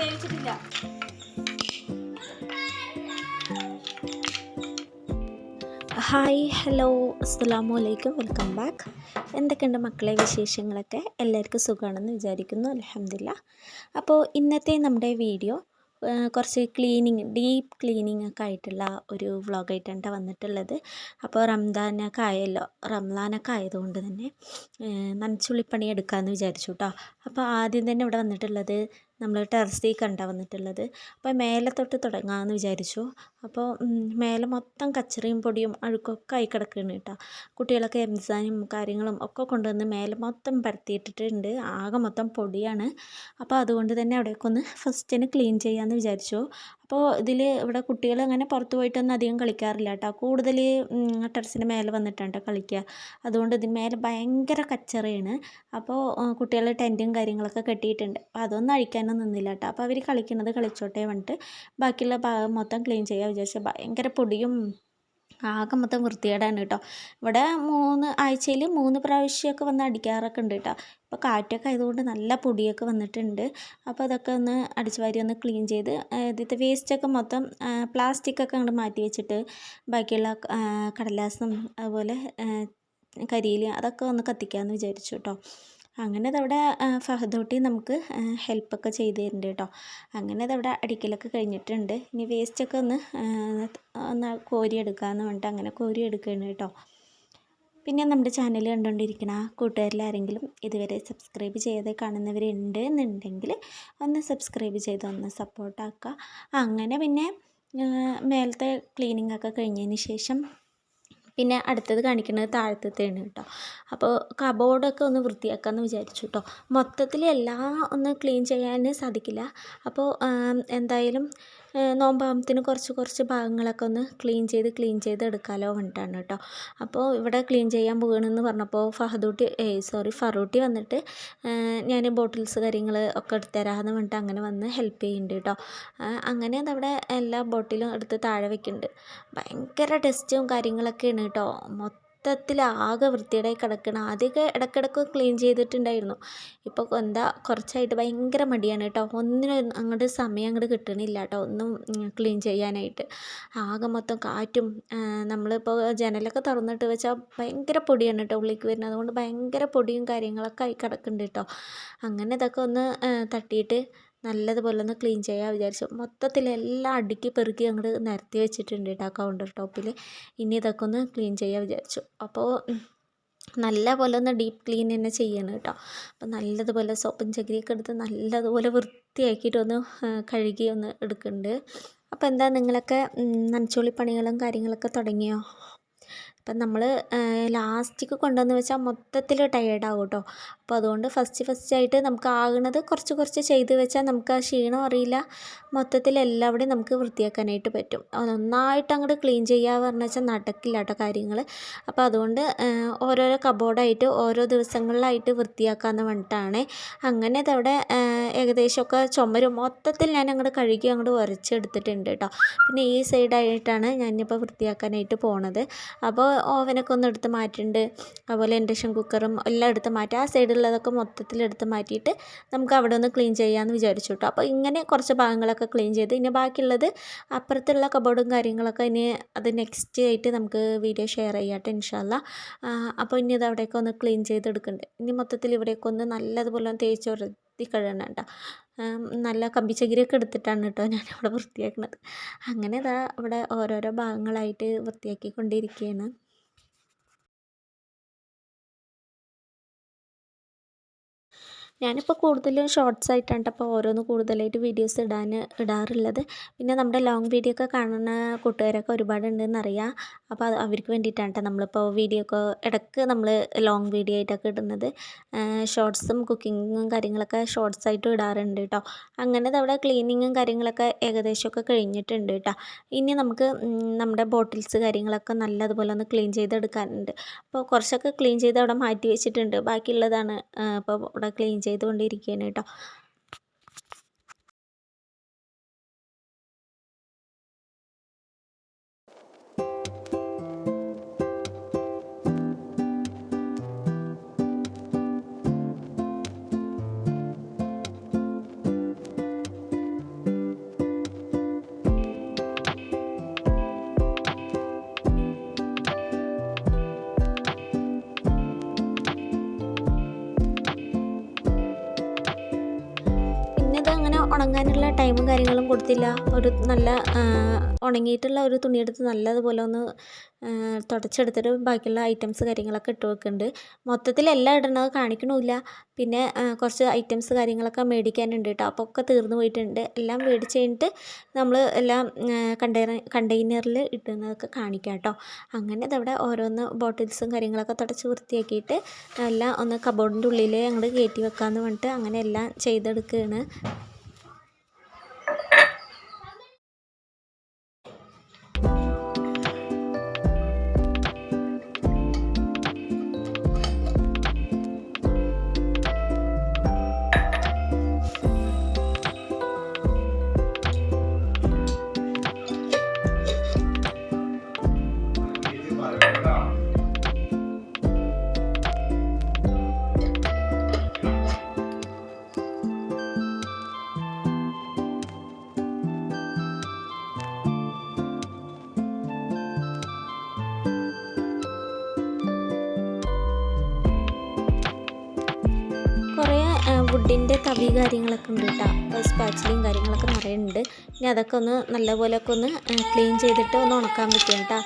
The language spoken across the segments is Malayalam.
വേവിച്ചിട്ടില്ല ഹായ് ഹലോ അസ്സാമു അലൈക്കും വെൽക്കം ബാക്ക് എന്തൊക്കെയുണ്ട് മക്കളെ വിശേഷങ്ങളൊക്കെ? എല്ലാവർക്കും സുഖമാണെന്ന് വിചാരിക്കുന്നു അലഹമില്ല അപ്പോൾ ഇന്നത്തെ നമ്മുടെ വീഡിയോ കുറച്ച് ക്ലീനിങ് ഡീപ്പ് ക്ലീനിങ് ഒക്കെ ആയിട്ടുള്ള ഒരു വ്ളോഗായിട്ടാണ് വന്നിട്ടുള്ളത്. അപ്പോൾ റംദാനൊക്കെ ആയല്ലോ റംലാനൊക്കെ ആയതുകൊണ്ട് തന്നെ നനച്ചുള്ളിപ്പണി എടുക്കാമെന്ന് വിചാരിച്ചു കേട്ടോ അപ്പോൾ ആദ്യം തന്നെ ഇവിടെ വന്നിട്ടുള്ളത് നമ്മൾ ടെറസിൽ കണ്ട വന്നിട്ടുള്ളത്. അപ്പോൾ മേലെ തൊട്ട് തുടങ്ങാമെന്ന് വിചാരിച്ചു അപ്പോൾ മേലെ മൊത്തം കച്ചറയും പൊടിയും അഴുക്കൊക്കെ ആയി കിടക്കുകയാണ് കേട്ടോ കുട്ടികളൊക്കെ എംസാനും കാര്യങ്ങളും ഒക്കെ കൊണ്ടുവന്ന് മേലെ മൊത്തം പരത്തിയിട്ടിട്ടുണ്ട്. ആകെ മൊത്തം പൊടിയാണ്. അപ്പോൾ അതുകൊണ്ട് തന്നെ അവിടെയൊക്കെ ഒന്ന് ഫസ്റ്റ് തന്നെ ക്ലീൻ ചെയ്യാമെന്ന് വിചാരിച്ചു. അപ്പോൾ ഇതിൽ ഇവിടെ കുട്ടികൾ അങ്ങനെ പുറത്ത് പോയിട്ടൊന്നും അധികം കളിക്കാറില്ല കേട്ടോ. കൂടുതൽ ടെറസിന്റെ മേലെ വന്നിട്ടാണ് കേട്ടോ കളിക്കുക അതുകൊണ്ട് ഇതിന് മേലെ ഭയങ്കര കച്ചറയാണ്. അപ്പോൾ കുട്ടികൾ ടെന്റും കാര്യങ്ങളൊക്കെ കെട്ടിയിട്ടുണ്ട്. അപ്പോൾ അതൊന്നും അഴിക്കാനൊന്നും നിന്നില്ല കേട്ടോ അപ്പോൾ അവർ കളിക്കുന്നത് കളിച്ചോട്ടെ പറഞ്ഞിട്ട് ബാക്കിയുള്ള ഭാഗം മൊത്തം ക്ലീൻ ചെയ്യാൻ വിചാരിച്ചു ഭയങ്കര പൊടിയും ആകെ മൊത്തം വൃത്തികേടാണ് കേട്ടോ. ഇവിടെ മൂന്ന് ആഴ്ചയിൽ മൂന്ന് പ്രാവശ്യമൊക്കെ വന്ന് അടിക്കാറൊക്കെ ഉണ്ട് കേട്ടോ. ഇപ്പോൾ കാറ്റൊക്കെ ആയതുകൊണ്ട് നല്ല പൊടിയൊക്കെ വന്നിട്ടുണ്ട്. അപ്പോൾ അതൊക്കെ ഒന്ന് അടിച്ച് വാരി ഒന്ന് ക്ലീൻ ചെയ്ത് ഇതിന്റെ വേസ്റ്റൊക്കെ മൊത്തം പ്ലാസ്റ്റിക്കൊക്കെ അങ്ങോട്ട് മാറ്റി വെച്ചിട്ട് ബാക്കിയുള്ള കടലാസും അതുപോലെ കരിയില അതൊക്കെ ഒന്ന് കത്തിക്കാമെന്ന് വിചാരിച്ചു കേട്ടോ. അങ്ങനെ അതവിടെ ഫഹദോട്ടി നമുക്ക് ഹെൽപ്പൊക്കെ ചെയ്ത് തരുന്നുണ്ട് കേട്ടോ. അങ്ങനെ അതവിടെ അടിക്കലൊക്കെ കഴിഞ്ഞിട്ടുണ്ട്. ഇനി വേസ്റ്റൊക്കെ ഒന്ന് ഒന്ന് കോരി എടുക്കാമെന്ന് പറഞ്ഞിട്ട് അങ്ങനെ കോരി എടുക്കുകയാണ് കേട്ടോ. പിന്നെ നമ്മുടെ ചാനൽ കണ്ടുകൊണ്ടിരിക്കുന്ന കൂട്ടുകാരിൽ ആരെങ്കിലും ഇതുവരെ സബ്സ്ക്രൈബ് ചെയ്യാതെ കാണുന്നവരുണ്ട് എന്നുണ്ടെങ്കിൽ ഒന്ന് സബ്സ്ക്രൈബ് ചെയ്ത് ഒന്ന് സപ്പോർട്ടാക്കുക അങ്ങനെ പിന്നെ മേലത്തെ ക്ലീനിങ് ഒക്കെ കഴിഞ്ഞതിന് ശേഷം പിന്നെ അടുത്തത് കാണിക്കുന്നത് താഴത്തേണ് കേട്ടോ. അപ്പോൾ കബോർഡൊക്കെ ഒന്ന് വൃത്തിയാക്കാമെന്ന് വിചാരിച്ചു കേട്ടോ. മൊത്തത്തിൽ എല്ലാം ഒന്ന് ക്ലീൻ ചെയ്യാൻ സാധിക്കില്ല. അപ്പോൾ എന്തായാലും നോമ്പാകുമ്പത്തിന് കുറച്ച് കുറച്ച് ഭാഗങ്ങളൊക്കെ ഒന്ന് ക്ലീൻ ചെയ്ത് ക്ലീൻ ചെയ്ത് എടുക്കാമല്ലോ വന്നിട്ടാണ് കേട്ടോ. അപ്പോൾ ഇവിടെ ക്ലീൻ ചെയ്യാൻ പോകണമെന്ന് പറഞ്ഞപ്പോൾ ഫഹദൂട്ടി ഏയ് സോറി ഫറൂട്ടി വന്നിട്ട് ഞാൻ ബോട്ടിൽസ് കാര്യങ്ങൾ ഒക്കെ എടുത്തുതരാമെന്ന് പറഞ്ഞിട്ട് അങ്ങനെ വന്ന് ഹെൽപ്പ് ചെയ്യുന്നുണ്ട് കേട്ടോ. അങ്ങനെ അതവിടെ എല്ലാ ബോട്ടിലും എടുത്ത് താഴെ വെക്കുന്നുണ്ട്. ഭയങ്കര ടെസ്റ്റും കാര്യങ്ങളൊക്കെയാണ് കേട്ടോ. മൊത്തത്തിൽ ആകെ വൃത്തിയേടായി കിടക്കണം. ആദ്യമൊക്കെ ഇടയ്ക്കിടയ്ക്ക് ക്ലീൻ ചെയ്തിട്ടുണ്ടായിരുന്നു. ഇപ്പോൾ എന്താ കുറച്ചായിട്ട് ഭയങ്കര മടിയാണ് കേട്ടോ. ഒന്നിനും അങ്ങോട്ട് സമയം അങ്ങോട്ട് കിട്ടണില്ല കേട്ടോ ഒന്നും ക്ലീൻ ചെയ്യാനായിട്ട്. ആകെ മൊത്തം കാറ്റും നമ്മളിപ്പോൾ ജനലൊക്കെ തുറന്നിട്ട് വെച്ചാൽ ഭയങ്കര പൊടിയാണ് കേട്ടോ ഉള്ളിക്ക് വരുന്നത്. അതുകൊണ്ട് ഭയങ്കര പൊടിയും കാര്യങ്ങളൊക്കെ ആയി കിടക്കുന്നുണ്ട് കേട്ടോ. അങ്ങനെ ഇതൊക്കെ ഒന്ന് തട്ടിയിട്ട് നല്ലതുപോലെ ഒന്ന് ക്ലീൻ ചെയ്യാൻ വിചാരിച്ചു. മൊത്തത്തിൽ എല്ലാം അടുക്കി പെറുക്കി അങ്ങോട്ട് നിരത്തി വെച്ചിട്ടുണ്ട് കേട്ടോ കൗണ്ടർ ടോപ്പിൽ ഇനി ഇതൊക്കെ ഒന്ന് ക്ലീൻ ചെയ്യാൻ വിചാരിച്ചു. അപ്പോൾ ഉം, നല്ല പോലെ ഒന്ന് ഡീപ്പ് ക്ലീൻ തന്നെ ചെയ്യണം കേട്ടോ അപ്പോൾ നല്ലതുപോലെ സോപ്പും ചകിരിയൊക്കെ എടുത്ത് നല്ലതുപോലെ വൃത്തിയാക്കിയിട്ട് ഒന്ന് കഴുകി ഒന്ന് എടുക്കുന്നുണ്ട് അപ്പോൾ എന്താ നിങ്ങളൊക്കെ നനച്ചോളി പണികളും കാര്യങ്ങളൊക്കെ തുടങ്ങിയോ? അപ്പം നമ്മൾ ലാസ്റ്റിക്ക് കൊണ്ടുവന്ന് വെച്ചാൽ മൊത്തത്തിൽ ടയേർഡാവും കേട്ടോ അപ്പോൾ അതുകൊണ്ട് ഫസ്റ്റ് ഫസ്റ്റ് ആയിട്ട് നമുക്ക് ആകുന്നത് കുറച്ച് കുറച്ച് ചെയ്ത് വെച്ചാൽ നമുക്ക് ആ ക്ഷീണം അറിയില്ല. മൊത്തത്തിൽ എല്ലാവിടെയും നമുക്ക് വൃത്തിയാക്കാനായിട്ട് പറ്റും. നന്നായിട്ട് അങ്ങോട്ട് ക്ലീൻ ചെയ്യുക പറഞ്ഞു വെച്ചാൽ നടക്കില്ല കേട്ടോ കാര്യങ്ങൾ. അപ്പോൾ അതുകൊണ്ട് ഓരോരോ കബോർഡായിട്ട് ഓരോ ദിവസങ്ങളിലായിട്ട് വൃത്തിയാക്കാമെന്ന് പറഞ്ഞിട്ടാണ്. അങ്ങനെ അതവിടെ ഏകദേശമൊക്കെ ചുമരും മൊത്തത്തിൽ ഞാൻ അങ്ങോട്ട് കഴുകി അങ്ങോട്ട് ഉരച്ചെടുത്തിട്ടുണ്ട് കേട്ടോ പിന്നെ ഈ സൈഡായിട്ടാണ് ഞാനിപ്പോൾ വൃത്തിയാക്കാനായിട്ട് പോണത്. അപ്പോൾ ഓവനൊക്കെ ഒന്ന് എടുത്ത് മാറ്റിണ്ട്. അതുപോലെ ഇൻഡക്ഷൻ കുക്കറും എല്ലാം എടുത്ത് മാറ്റി. ആ സൈഡിലുള്ളതൊക്കെ മൊത്തത്തിൽ എടുത്ത് മാറ്റിയിട്ട് നമുക്ക് അവിടെ ഒന്ന് ക്ലീൻ ചെയ്യാമെന്ന് വിചാരിച്ചു കേട്ടോ അപ്പോൾ ഇങ്ങനെ കുറച്ച് ഭാഗങ്ങളൊക്കെ ക്ലീൻ ചെയ്ത് ഇനി ബാക്കിയുള്ളത് അപ്പുറത്തുള്ള കബോർഡും കാര്യങ്ങളൊക്കെ ഇനി അത് നെക്സ്റ്റ് ആയിട്ട് നമുക്ക് വീഡിയോ ഷെയർ ചെയ്യാട്ടെ ഇൻഷാല്ല അപ്പോൾ ഇനി ഇത് അവിടെയൊക്കെ ഒന്ന് ക്ലീൻ ചെയ്തെടുക്കുന്നുണ്ട് ഇനി മൊത്തത്തിൽ ഇവിടെയൊക്കെ ഒന്ന് നല്ലതുപോലെ തേച്ച് വൃത്തി കഴുകണം നല്ല കമ്പിച്ചകിരിയൊക്കെ എടുത്തിട്ടാണ് കേട്ടോ ഞാൻ ഇവിടെ വൃത്തിയാക്കുന്നത് അങ്ങനെ ഇതാ അവിടെ ഓരോരോ ഭാഗങ്ങളായിട്ട് വൃത്തിയാക്കിക്കൊണ്ടിരിക്കുകയാണ് ഞാനിപ്പോൾ കൂടുതലും ഷോർട്സ് ആയിട്ടാണ് അപ്പോൾ ഓരോന്ന് കൂടുതലായിട്ട് വീഡിയോസ് ഇടാൻ ഇടാറുള്ളത്. പിന്നെ നമ്മുടെ ലോങ് വീഡിയോ ഒക്കെ കാണുന്ന കൂട്ടുകാരൊക്കെ ഒരുപാട് ഉണ്ടെന്ന് അറിയാം അപ്പോൾ അവർക്ക് വേണ്ടിയിട്ടാണ് കേട്ടോ നമ്മളിപ്പോൾ വീഡിയോ ഒക്കെ ഇടയ്ക്ക് നമ്മൾ ലോങ് വീഡിയോ ആയിട്ടൊക്കെ ഇടുന്നത്. ഷോർട്സും കുക്കിങ്ങും കാര്യങ്ങളൊക്കെ ഷോർട്സ് ആയിട്ടും ഇടാറുണ്ട് കേട്ടോ അങ്ങനെ അവിടെ ക്ലീനിങ്ങും കാര്യങ്ങളൊക്കെ ഏകദേശമൊക്കെ കഴിഞ്ഞിട്ടുണ്ട് കേട്ടോ ഇനി നമുക്ക് നമ്മുടെ ബോട്ടിൽസ് കാര്യങ്ങളൊക്കെ നല്ലതുപോലെ ഒന്ന് ക്ലീൻ ചെയ്തെടുക്കാനുണ്ട്. അപ്പോൾ കുറച്ചൊക്കെ ക്ലീൻ ചെയ്ത് അവിടെ മാറ്റി വെച്ചിട്ടുണ്ട്. ബാക്കിയുള്ളതാണ് ഇപ്പോൾ അവിടെ ക്ലീൻ ചെയ്തുകൊണ്ടിരിക്കുകയാണ് കേട്ടോ. ഉണങ്ങാനുള്ള ടൈമും കാര്യങ്ങളും കൊടുത്തില്ല. ഒരു നല്ല ഉണങ്ങിയിട്ടുള്ള ഒരു തുണിയെടുത്ത് നല്ലതുപോലെ ഒന്ന് തുടച്ചെടുത്തിട്ട് ബാക്കിയുള്ള ഐറ്റംസ് കാര്യങ്ങളൊക്കെ ഇട്ട് വെക്കുന്നുണ്ട്. മൊത്തത്തിൽ എല്ലാം ഇടണത് കാണിക്കണമില്ല. പിന്നെ കുറച്ച് ഐറ്റംസ് കാര്യങ്ങളൊക്കെ മേടിക്കാനുണ്ട് കേട്ടോ. അപ്പോൾ ഒക്കെ തീർന്നു പോയിട്ടുണ്ട്. എല്ലാം മേടിച്ച് കഴിഞ്ഞിട്ട് നമ്മൾ എല്ലാം കണ്ടെയ്നർ കണ്ടെയ്നറിൽ ഇടുന്നതൊക്കെ കാണിക്കാം കേട്ടോ. അങ്ങനെ ഇതവിടെ ഓരോന്ന് ബോട്ടിൽസും കാര്യങ്ങളൊക്കെ തുടച്ച് വൃത്തിയാക്കിയിട്ട് എല്ലാം ഒന്ന് കബോർഡിന്റെ ഉള്ളിൽ അങ്ങോട്ട് കയറ്റി വെക്കാമെന്ന് പറഞ്ഞിട്ട് അങ്ങനെ എല്ലാം ചെയ്തെടുക്കുകയാണ് വുഡിന്റെ തവി കാര്യങ്ങളൊക്കെ ഉണ്ട് കേട്ടോ സ്പാച്ചിലും കാര്യങ്ങളൊക്കെ നിറയെ ഉണ്ട്. ഇനി അതൊക്കെ ഒന്ന് നല്ലപോലെയൊക്കെ ഒന്ന് ക്ലീൻ ചെയ്തിട്ട് ഒന്ന് ഉണക്കാൻ പറ്റും കേട്ടോ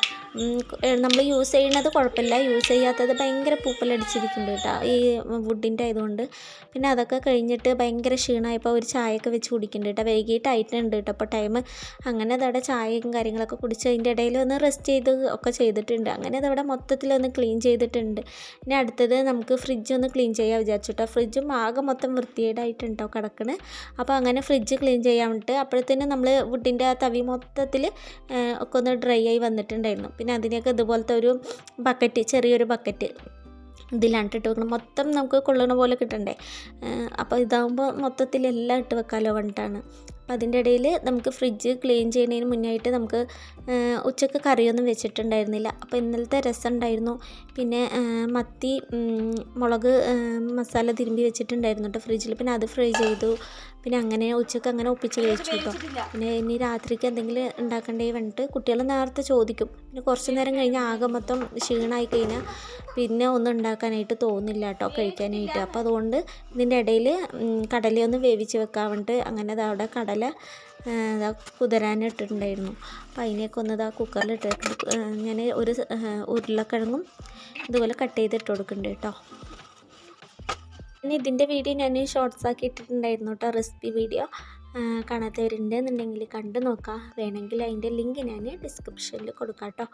നമ്മൾ യൂസ് ചെയ്യുന്നത് കുഴപ്പമില്ല. യൂസ് ചെയ്യാത്തത് ഭയങ്കര പൂപ്പലടിച്ചിരിക്കുന്നുണ്ട് കേട്ടോ ഈ വുഡിന്റെ ആയതുകൊണ്ട്. പിന്നെ അതൊക്കെ കഴിഞ്ഞിട്ട് ഭയങ്കര ക്ഷീണമായപ്പോൾ ഒരു ചായയൊക്കെ വെച്ച് കുടിക്കുന്നുണ്ട് കേട്ടോ വൈകിട്ടായിട്ടുണ്ട് കേട്ടോ അപ്പോൾ ടൈം അങ്ങനെ അതവിടെ ചായയും കാര്യങ്ങളൊക്കെ കുടിച്ച് അതിന്റെ ഇടയിൽ ഒന്ന് റെസ്റ്റ് ചെയ്ത് ഒക്കെ ചെയ്തിട്ടുണ്ട്. അങ്ങനെ അതവിടെ മൊത്തത്തിലൊന്ന് ക്ലീൻ ചെയ്തിട്ടുണ്ട്. ഇനി അടുത്തത് നമുക്ക് ഫ്രിഡ്ജ് ഒന്ന് ക്ലീൻ ചെയ്യാൻ വിചാരിച്ചു കേട്ടോ ഫ്രിഡ്ജും ആകെ മൊത്തം വൃത്തിയേടായിട്ടുണ്ടോ കിടക്കണേ. അപ്പോൾ അങ്ങനെ ഫ്രിഡ്ജ് ക്ലീൻ ചെയ്യാൻ വേണ്ടിയിട്ട് അപ്പോഴത്തേനും നമ്മൾ വുഡിന്റെ ആ തവി മൊത്തത്തിൽ ഒക്കെ ഒന്ന് ഡ്രൈ ആയി വന്നിട്ടുണ്ടായിരുന്നു. പിന്നെ അതിനെയൊക്കെ ഇതുപോലത്തെ ഒരു ബക്കറ്റ് ചെറിയൊരു ബക്കറ്റ് ഇതിലാണ് ഇട്ട് വെക്കണം മൊത്തം നമുക്ക് കൊള്ളണ പോലെ കിട്ടണ്ടേ? അപ്പോൾ ഇതാകുമ്പോൾ മൊത്തത്തിൽ എല്ലാം ഇട്ട് വെക്കാമല്ലോ പറഞ്ഞിട്ടാണ്. അപ്പോൾ അതിന്റെ ഇടയിൽ നമുക്ക് ഫ്രിഡ്ജ് ക്ലീൻ ചെയ്യുന്നതിന് മുന്നായിട്ട് നമുക്ക് ഉച്ചയ്ക്ക് കറിയൊന്നും വെച്ചിട്ടുണ്ടായിരുന്നില്ല. അപ്പോൾ ഇന്നലത്തെ രസം ഉണ്ടായിരുന്നു. പിന്നെ മത്തി മുളക് മസാല തിരുമ്പി വെച്ചിട്ടുണ്ടായിരുന്നു കേട്ടോ ഫ്രിഡ്ജിൽ. പിന്നെ അത് ഫ്രൈ ചെയ്തു. പിന്നെ അങ്ങനെ ഉച്ചയ്ക്ക് അങ്ങനെ ഒപ്പിച്ച് കഴിച്ചു കേട്ടോ. പിന്നെ ഇനി രാത്രിക്ക് എന്തെങ്കിലും ഉണ്ടാക്കണ്ടേ പറഞ്ഞിട്ട് കുട്ടികൾ നേരത്തെ ചോദിക്കും. പിന്നെ കുറച്ച് നേരം കഴിഞ്ഞ് ആകെ മൊത്തം ക്ഷീണമായി കഴിഞ്ഞാൽ പിന്നെ ഒന്നും ഉണ്ടാക്കാനായിട്ട് തോന്നില്ല കേട്ടോ കഴിക്കാനായിട്ട്. അപ്പോൾ അതുകൊണ്ട് ഇതിന്റെ ഇടയിൽ കടലയൊന്ന് വേവിച്ച് വെക്കാൻ വേണ്ടിയിട്ട് അങ്ങനെ അവിടെ കടല ഇതാ കുതിരാനിട്ടിട്ടുണ്ടായിരുന്നു. അപ്പം അതിനെയൊക്കെ ഒന്ന് ഇതാ കുക്കറിലിട്ട് ഞാൻ ഒരു ഉരുളക്കിഴങ്ങും ഇതുപോലെ കട്ട് ചെയ്തിട്ട് കൊടുക്കുന്നുണ്ട് കേട്ടോ പിന്നെ ഇതിന്റെ വീഡിയോ ഞാൻ ഷോർട്സ് ആക്കി ഇട്ടിട്ടുണ്ടായിരുന്നു കേട്ടോ റെസിപ്പി വീഡിയോ കാണാത്തവരുണ്ടെന്നുണ്ടെങ്കിൽ കണ്ടു നോക്കാം. വേണമെങ്കിൽ അതിന്റെ ലിങ്ക് ഞാൻ ഡിസ്ക്രിപ്ഷനിൽ കൊടുക്കാം കേട്ടോ.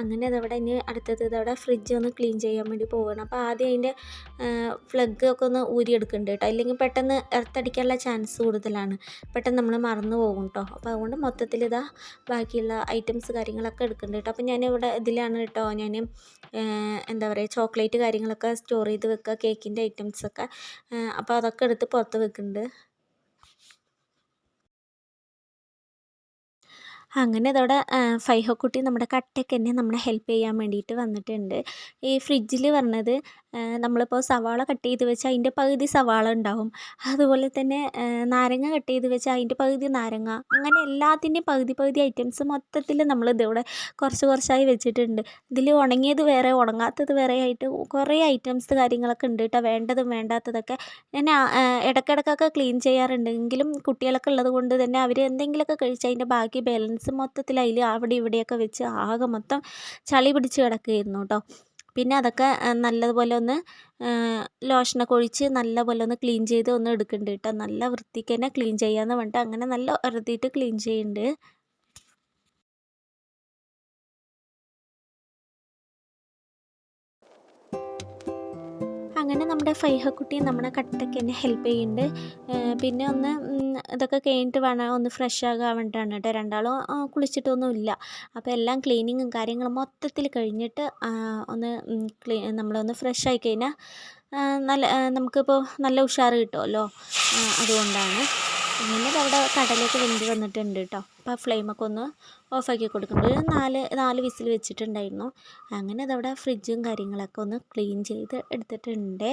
അങ്ങനെ അതവിടെ ഇനി അടുത്തത് ഇതവിടെ ഫ്രിഡ്ജ് ഒന്ന് ക്ലീൻ ചെയ്യാൻ വേണ്ടി പോവുകയാണ് അപ്പോൾ ആദ്യം അതിന്റെ ഫ്ലഗ് ഒക്കെ ഒന്ന് ഊരിയെടുക്കുന്നുണ്ട് കേട്ടോ. അല്ലെങ്കിൽ പെട്ടെന്ന് എർത്തടിക്കാനുള്ള ചാൻസ് കൂടുതലാണ്. പെട്ടെന്ന് നമ്മൾ മറന്നു പോകും കേട്ടോ. അപ്പോൾ അതുകൊണ്ട് മൊത്തത്തിൽ ഇതാ ബാക്കിയുള്ള ഐറ്റംസ് കാര്യങ്ങളൊക്കെ എടുക്കുന്നുണ്ട് കേട്ടോ. അപ്പോൾ ഞാൻ ഇവിടെ ഇതിലാണ് കേട്ടോ. ഞാൻ എന്താ പറയുക ചോക്ലേറ്റ് കാര്യങ്ങളൊക്കെ സ്റ്റോർ ചെയ്ത് വെക്കുക കേക്കിന്റെ ഐറ്റംസൊക്കെ അപ്പോൾ അതൊക്കെ എടുത്ത് പുറത്ത് വെക്കുന്നുണ്ട് അങ്ങനെ അതവിടെ ഫൈഹക്കുട്ടി നമ്മുടെ കട്ടയ്ക്ക് തന്നെ നമ്മളെ ഹെൽപ്പ് ചെയ്യാൻ വേണ്ടിയിട്ട് വന്നിട്ടുണ്ട്. ഈ ഫ്രിഡ്ജിൽ പറഞ്ഞത് നമ്മളിപ്പോൾ സവാള കട്ട് ചെയ്ത് വെച്ചാൽ അതിന്റെ പകുതി സവാള ഉണ്ടാവും. അതുപോലെ തന്നെ നാരങ്ങ കട്ട് ചെയ്ത് വെച്ചാൽ അതിന്റെ പകുതി നാരങ്ങ. അങ്ങനെ എല്ലാത്തിന്റെയും പകുതി പകുതി ഐറ്റംസ് മൊത്തത്തിൽ നമ്മൾ ഇതിവിടെ കുറച്ച് കുറച്ചായി വെച്ചിട്ടുണ്ട്. ഇതിൽ ഉണങ്ങിയത് വേറെ ഉണങ്ങാത്തത് വേറെ ആയിട്ട് കുറേ ഐറ്റംസ് കാര്യങ്ങളൊക്കെ ഉണ്ട് കേട്ടോ. വേണ്ടതും വേണ്ടാത്തതൊക്കെ ഞാൻ ഇടയ്ക്കിടയ്ക്കൊക്കെ ക്ലീൻ ചെയ്യാറുണ്ടെങ്കിലും കുട്ടികളൊക്കെ ഉള്ളത് കൊണ്ട് തന്നെ അവർ എന്തെങ്കിലുമൊക്കെ കഴിച്ച് അതിന്റെ ബാക്കി ബാലൻസ് മൊത്തത്തിൽ അതിൽ അവിടെ ഇവിടെയൊക്കെ വെച്ച് ആകെ മൊത്തം ചളി പിടിച്ച് കിടക്കുകയായിരുന്നു കേട്ടോ. പിന്നെ അതൊക്കെ നല്ലതുപോലെ ഒന്ന് ലോഷനൊക്കെ ഒഴിച്ച് നല്ലപോലെ ഒന്ന് ക്ലീൻ ചെയ്ത് ഒന്ന് എടുക്കുന്നുണ്ട് കേട്ടോ നല്ല വൃത്തിക്ക് തന്നെ ക്ലീൻ ചെയ്യാമെന്ന് പറഞ്ഞിട്ട് അങ്ങനെ നല്ല ഉരത്തിയിട്ട് ക്ലീൻ ചെയ്യുന്നുണ്ട് അങ്ങനെ നമ്മുടെ ഫൈഹക്കുട്ടി നമ്മുടെ കട്ടയ്ക്ക് എന്നെ ഹെൽപ്പ് ചെയ്യുന്നുണ്ട് പിന്നെ ഒന്ന് ഇതൊക്കെ കഴിഞ്ഞിട്ട് വേണം ഒന്ന് ഫ്രഷ് ആകാൻ വേണ്ടിയിട്ടാണ് കേട്ടോ. രണ്ടാളും കുളിച്ചിട്ടൊന്നുമില്ല. അപ്പോൾ എല്ലാം ക്ലീനിങ്ങും കാര്യങ്ങളും മൊത്തത്തിൽ കഴിഞ്ഞിട്ട് ഒന്ന് ക്ലീ നമ്മളൊന്ന് ഫ്രഷ് ആയി കഴിഞ്ഞാൽ നല്ല നമുക്കിപ്പോൾ നല്ല ഉഷാറ് കിട്ടുമല്ലോ അതുകൊണ്ടാണ്. അങ്ങനെ അവിടെ കടലൊക്കെ വെന്ത് വന്നിട്ടുണ്ട് കേട്ടോ അപ്പോൾ ആ ഫ്ലെയിമൊക്കെ ഒന്ന് ഓഫാക്കി കൊടുക്കുന്നുണ്ട് ഒരു നാല് നാല് വിസിൽ വെച്ചിട്ടുണ്ടായിരുന്നു. അങ്ങനെ അതവിടെ ഫ്രിഡ്ജും കാര്യങ്ങളൊക്കെ ഒന്ന് ക്ലീൻ ചെയ്ത് എടുത്തിട്ടുണ്ട്.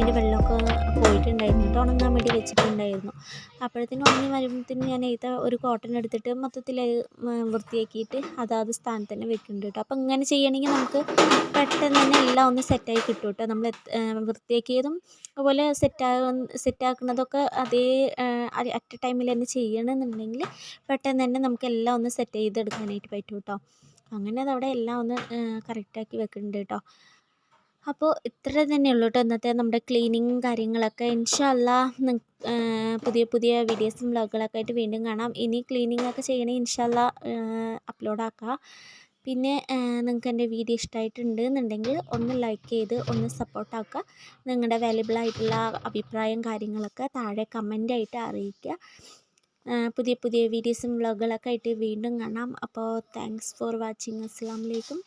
അതിന്റെ വെള്ളമൊക്കെ പോയിട്ടുണ്ടായിരുന്നു. കേട്ടോ ഉണങ്ങാൻ വേണ്ടി വെച്ചിട്ടുണ്ടായിരുന്നു. അപ്പോഴത്തേനും ഉണങ്ങി വരുമ്പോഴത്തേനും ഞാൻ ഇത് ഒരു കോട്ടൺ എടുത്തിട്ട് മൊത്തത്തിൽ വൃത്തിയാക്കിയിട്ട് അതാത് സ്ഥാനത്ത് തന്നെ വെക്കുന്നുണ്ട് കേട്ടോ. അപ്പോൾ ഇങ്ങനെ ചെയ്യണമെങ്കിൽ നമുക്ക് പെട്ടെന്ന് തന്നെ എല്ലാം ഒന്ന് സെറ്റായി കിട്ടും കേട്ടോ. നമ്മൾ വൃത്തിയാക്കിയതും അതുപോലെ സെറ്റാ സെറ്റാക്കുന്നതൊക്കെ അതേ അറ്റ് ടൈമിൽ തന്നെ ചെയ്യണമെന്നുണ്ടെങ്കിൽ പെട്ടെന്ന് തന്നെ നമുക്ക് എല്ലാം ഒന്ന് സെറ്റ് ചെയ്തെടുക്കാനായിട്ട് പറ്റും കേട്ടോ. അങ്ങനെ അതവിടെ എല്ലാം ഒന്ന് കറക്റ്റാക്കി വെക്കുന്നുണ്ട് കേട്ടോ. അപ്പോൾ ഇത്ര തന്നെയുള്ളൂ കേട്ടോ ഇന്നത്തെ നമ്മുടെ ക്ലീനിങ് കാര്യങ്ങളൊക്കെ. ഇൻഷാല്ല പുതിയ പുതിയ വീഡിയോസും വ്ളോഗുകളൊക്കെ ആയിട്ട് വീണ്ടും കാണാം. ഇനി ക്ലീനിങ് ഒക്കെ ചെയ്യണേ ഇൻഷാല്ല അപ്ലോഡ് പിന്നെ നിങ്ങൾക്ക് എന്റെ വീഡിയോ ഇഷ്ടമായിട്ടുണ്ട് എന്നുണ്ടെങ്കിൽ ഒന്ന് ലൈക്ക് ചെയ്ത് ഒന്ന് സപ്പോർട്ടാക്കുക നിങ്ങളുടെ വാല്യുബിൾ ആയിട്ടുള്ള അഭിപ്രായം കാര്യങ്ങളൊക്കെ താഴെ കമന്റ് ആയിട്ട് അറിയിക്കുക. പുതിയ പുതിയ വീഡിയോസും വ്ളോഗുകളൊക്കെ ആയിട്ട് വീണ്ടും കാണാം. അപ്പോൾ താങ്ക്സ് ഫോർ വാച്ചിങ് അസ്സാം വലൈക്കും